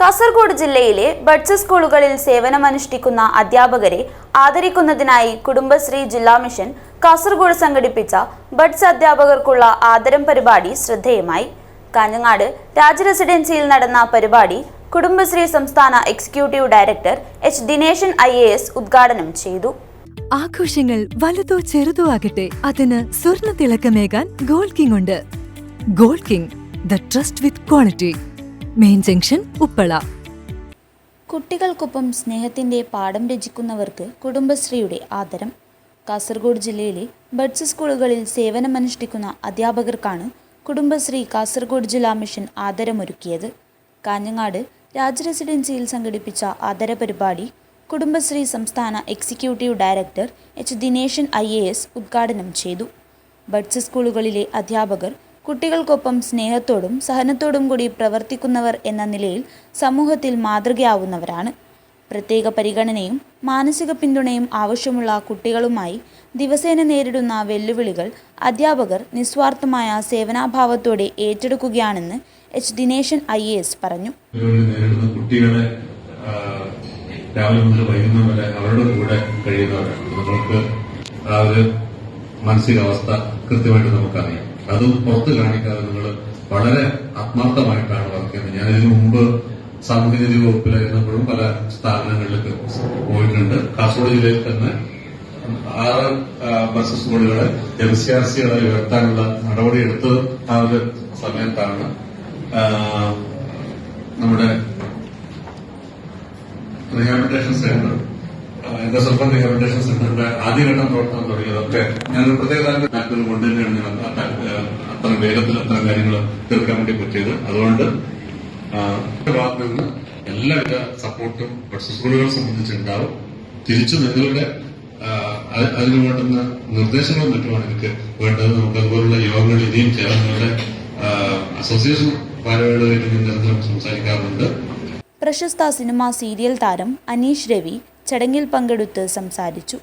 കാസർഗോഡ് ജില്ലയിലെ ബഡ്സ് സ്കൂളുകളിൽ സേവനമനുഷ്ഠിക്കുന്ന അധ്യാപകരെ ആദരിക്കുന്നതിനായി കുടുംബശ്രീ ജില്ലാ മിഷൻ കാസർഗോഡ് സംഘടിപ്പിച്ച ബഡ്സ് അധ്യാപകർക്കുള്ള ആദരം പരിപാടി ശ്രദ്ധേയമായി. കാഞ്ഞങ്ങാട് രാജ റെസിഡൻസിയിൽ നടന്ന പരിപാടി കുടുംബശ്രീ സംസ്ഥാന executive director H Dinesan I A S ഉദ്ഘാടനം ചെയ്തു. ആഘോഷങ്ങൾ വലുതോ ചെറുതോ ആകട്ടെ അതിന് സ്വർണ തിളക്കമേകാൻ ഗോൾഡ് കിങ് ഉണ്ട്. Gold King the trust with quality. Main junction Uppala. കുട്ടികൾക്കൊപ്പം സ്നേഹത്തിന്റെ പാഠം രചിക്കുന്നവർക്ക് കുടുംബശ്രീയുടെ ആദരം. കാസർഗോഡ് ജില്ലയിലെ ബഡ്സ് സ്കൂളുകളിൽ സേവനമനുഷ്ഠിക്കുന്ന അധ്യാപകർക്കാണ് കുടുംബശ്രീ കാസർഗോഡ് ജില്ലാ മിഷൻ ആദരമൊരുക്കിയത്. കാഞ്ഞങ്ങാട് രാജ് റെസിഡൻസിയിൽ സംഘടിപ്പിച്ച ആദര പരിപാടി കുടുംബശ്രീ സംസ്ഥാന executive director H Dinesan I ഉദ്ഘാടനം ചെയ്തു. ബഡ്സ് സ്കൂളുകളിലെ അധ്യാപകർ കുട്ടികൾക്കൊപ്പം സ്നേഹത്തോടും സഹനത്തോടും കൂടി പ്രവർത്തിക്കുന്നവർ എന്ന നിലയിൽ സമൂഹത്തിൽ മാതൃകയാവുന്നവരാണ്. പ്രത്യേക പരിഗണനയും മാനസിക പിന്തുണയും ആവശ്യമുള്ള കുട്ടികളുമായി ദിവസേന നേരിടുന്ന വെല്ലുവിളികൾ അധ്യാപകർ നിസ്വാർത്ഥമായ സേവനാഭാവത്തോടെ ഏറ്റെടുക്കുകയാണെന്ന് H. Dinesan I. A. S. പറഞ്ഞു. കുട്ടികളെ രാവിലെ മുതൽ വൈകുന്നേരം വരെ അവരുടെ കൂടെ കഴിയുന്നവരാണ്. നിങ്ങൾക്ക് ആ ഒരു മാനസികാവസ്ഥ കൃത്യമായിട്ട് നമുക്കറിയാം. അത് പുറത്ത് കാണിക്കാതെ നിങ്ങൾ വളരെ ആത്മാർത്ഥമായിട്ടാണ് വർക്ക് ചെയ്യുന്നത്. ഞാൻ ഇതിനു മുമ്പ് സാമൂഹ്യനീതി വകുപ്പിലായിരുന്നപ്പോഴും പല സ്ഥാപനങ്ങളിലേക്ക് പോയിട്ടുണ്ട്. കാസർഗോഡ് ജില്ലയിൽ തന്നെ ആറ് ബസ് സ്കൂളുകളെ എം സി ആർ സികളെ ഉയർത്താനുള്ള നടപടി നടപടിയെടുത്തത് ആ ഒരു സമയത്താണ്. നമ്മുടെ റീഹാബിലിറ്റേഷൻ സെന്റർ എന്റെ സ്വന്തം റീഹാബിലിറ്റേഷൻ സെന്ററിന്റെ ആദ്യഘട്ടം പ്രവർത്തനം തുടങ്ങിയതൊക്കെ ഞാൻ പ്രത്യേക താല്പര്യം കൊണ്ട് തന്നെയാണ് ഞാൻ അത്ര വേഗത്തിൽ അത്തരം കാര്യങ്ങൾ തീർക്കാൻ വേണ്ടി പറ്റിയത്. അതുകൊണ്ട് ഭാഗത്ത് നിന്ന് എല്ലാവിധ സപ്പോർട്ടും ബഡ്സ് സ്കൂളുകളെ സംബന്ധിച്ചുണ്ടാവും. തിരിച്ചു നിങ്ങളുടെ അതിന് വേണ്ടുന്ന നിർദ്ദേശങ്ങളും മറ്റുമാണ് എനിക്ക് വേണ്ടത്. നമുക്ക് അതുപോലുള്ള യോഗങ്ങൾ ഇനിയും ചേർന്ന് നിങ്ങളുടെ അസോസിയേഷൻ ഭാരവാഹികളുമായിട്ട് നിരന്തരം സംസാരിക്കാറുണ്ട്. പ്രശസ്ത സിനിമാ സീരിയൽ താരം അനീഷ് രവി ചടങ്ങിൽ പങ്കെടുത്ത് സംസാരിച്ചു.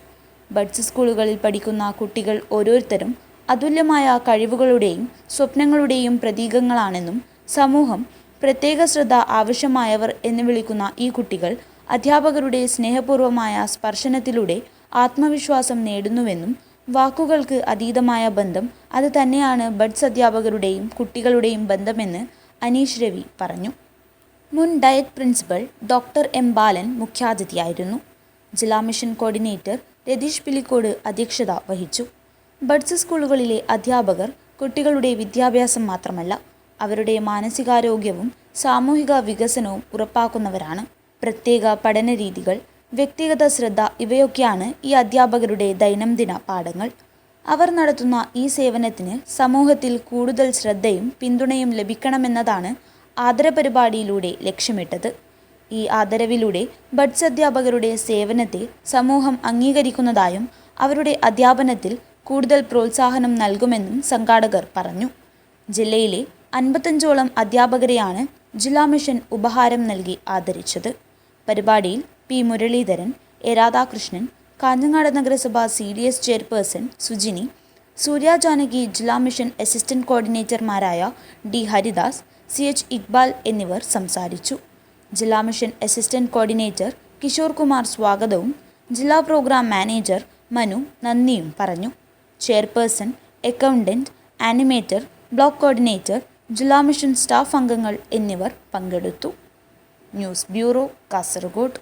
ബഡ്സ് സ്കൂളുകളിൽ പഠിക്കുന്ന കുട്ടികൾ ഓരോരുത്തരും അതുല്യമായ കഴിവുകളുടെയും സ്വപ്നങ്ങളുടെയും പ്രതീകങ്ങളാണെന്നും സമൂഹം പ്രത്യേക ശ്രദ്ധ ആവശ്യമായവർ എന്ന് വിളിക്കുന്ന ഈ കുട്ടികൾ അധ്യാപകരുടെ സ്നേഹപൂർവമായ സ്പർശനത്തിലൂടെ ആത്മവിശ്വാസം നേടുന്നുവെന്നും വാക്കുകൾക്ക് അതീതമായ ബന്ധം അത് തന്നെയാണ് ബഡ്സ് അധ്യാപകരുടെയും കുട്ടികളുടെയും ബന്ധമെന്ന് അനീഷ് രവി പറഞ്ഞു. മുൻ diet principal doctor M Balan മുഖ്യാതിഥിയായിരുന്നു. ജില്ലാ മിഷൻ കോർഡിനേറ്റർ രതീഷ് പിലിക്കോട് അധ്യക്ഷത വഹിച്ചു. ബഡ്സ് സ്കൂളുകളിലെ അധ്യാപകർ കുട്ടികളുടെ വിദ്യാഭ്യാസം മാത്രമല്ല അവരുടെ മാനസികാരോഗ്യവും സാമൂഹിക വികസനവും ഉറപ്പാക്കുന്നവരാണ്. പ്രത്യേക പഠന രീതികൾ വ്യക്തിഗത ശ്രദ്ധ ഇവയൊക്കെയാണ് ഈ അധ്യാപകരുടെ ദൈനംദിന പാഠങ്ങൾ. അവർ നടത്തുന്ന ഈ സേവനത്തിന് സമൂഹത്തിൽ കൂടുതൽ ശ്രദ്ധയും പിന്തുണയും ലഭിക്കണമെന്നതാണ് ആദരപരിപാടിയിലൂടെ ലക്ഷ്യമിട്ടത്. ഈ ആദരവിലൂടെ ബഡ്സ് അധ്യാപകരുടെ സേവനത്തെ സമൂഹം അംഗീകരിക്കുന്നതായും അവരുടെ അധ്യാപനത്തിൽ കൂടുതൽ പ്രോത്സാഹനം നൽകുമെന്നും സംഘാടകർ പറഞ്ഞു. ജില്ലയിലെ അൻപത്തഞ്ചോളം അധ്യാപകരെയാണ് ജില്ലാ മിഷൻ ഉപഹാരം നൽകി ആദരിച്ചത്. പരിപാടിയിൽ പി മുരളീധരൻ എ രാധാകൃഷ്ണൻ കാഞ്ഞങ്ങാട് നഗരസഭ C D S chairperson Sujini Surya Janaki ജില്ലാ mission assistant കോർഡിനേറ്റർമാരായ D Haridas C H Iqbal എന്നിവർ സംസാരിച്ചു. ജില്ലാ mission assistant coordinator Kishore Kumar സ്വാഗതവും ജില്ലാ പ്രോഗ്രാം മാനേജർ മനു നന്ദിയും പറഞ്ഞു. Chairperson accountant animator block coordinator ജില്ലാ മിഷൻ സ്റ്റാഫ് അംഗങ്ങൾ എന്നിവർ പങ്കെടുത്തു. News bureau Kasaragod.